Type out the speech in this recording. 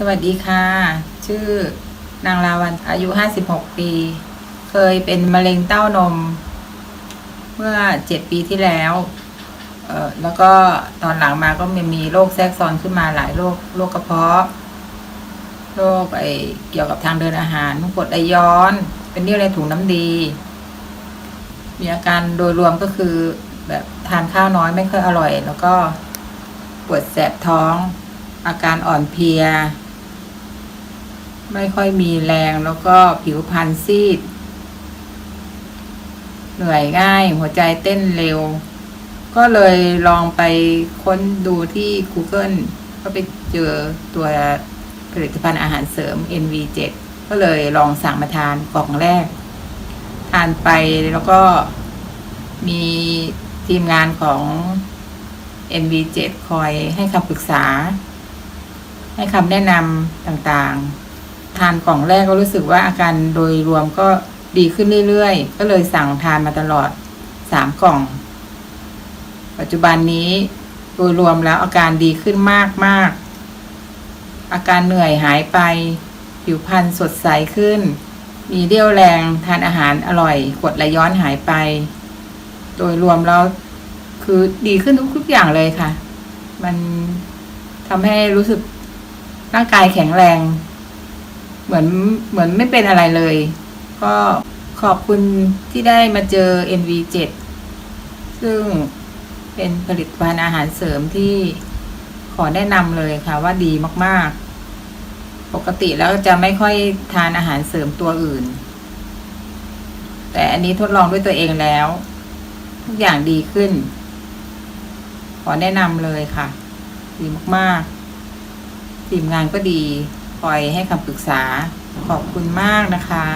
สวัสดีค่ะ ชื่อนางลาวันอายุ 56 ปี เคยเป็นมะเร็งเต้านม เมื่อ 7 ปีที่แล้ว เอ่อ แล้วก็ตอนหลังมาก็มีมีโรคแทรกซ้อนขึ้นมาหลายโรค โรคกระเพาะ โรคไอเกี่ยวกับทางเดินอาหารกรดไหลย้อน เป็นเรี่ยวในถุงน้ำดี มีอาการโดยรวมก็คือแบบทานข้าวน้อยไม่ค่อยอร่อย แล้วก็ปวดแสบท้องอาการอ่อนเพลีย ไม่ค่อยมีแรงแล้วก็ผิวพรรณซีด เหนื่อยง่าย หัวใจเต้นเร็ว ก็เลยลองไปค้นดูที่ Google ก็ไปเจอตัวผลิตภัณฑ์อาหารเสริม NV7 ก็เลยลองสั่งมาทานกล่องแรก ทานไปแล้วก็มีทีมงานของ NV7 คอยให้คำปรึกษา ให้คำแนะนำต่างๆ ทานกล่องแรกก็รู้สึกว่าอาการโดยรวมก็ดีขึ้นเรื่อยๆ ก็เลยสั่งทานมาตลอดสามกล่อง ปัจจุบันนี้โดยรวมแล้วอาการดีขึ้นมากๆอาการเหนื่อยหายไป ผิวพรรณสดใสขึ้น มีเรี่ยวแรงทานอาหารอร่อยกดไหลย้อนหายไป โดยรวมแล้วคือดีขึ้นทุกๆอย่างเลยค่ะ มันทำให้รู้สึกร่างกายแข็งแรง เหมือนเหมือนไม่เป็นอะไรเลย ก็ขอบคุณที่ได้มาเจอ NV7 ซึ่งเป็นผลิตภัณฑ์อาหารเสริมที่ขอแนะนำเลยค่ะว่าดีมาก ๆ ปกติแล้วจะไม่ค่อยทานอาหารเสริมตัวอื่น แต่อันนี้ทดลองด้วยตัวเองแล้ว ทุกอย่างดีขึ้น ขอแนะนำเลยค่ะ ดีมาก ๆ ทีมงานก็ดี อยให้คำปรึกษาขอบคุณมากนะคะ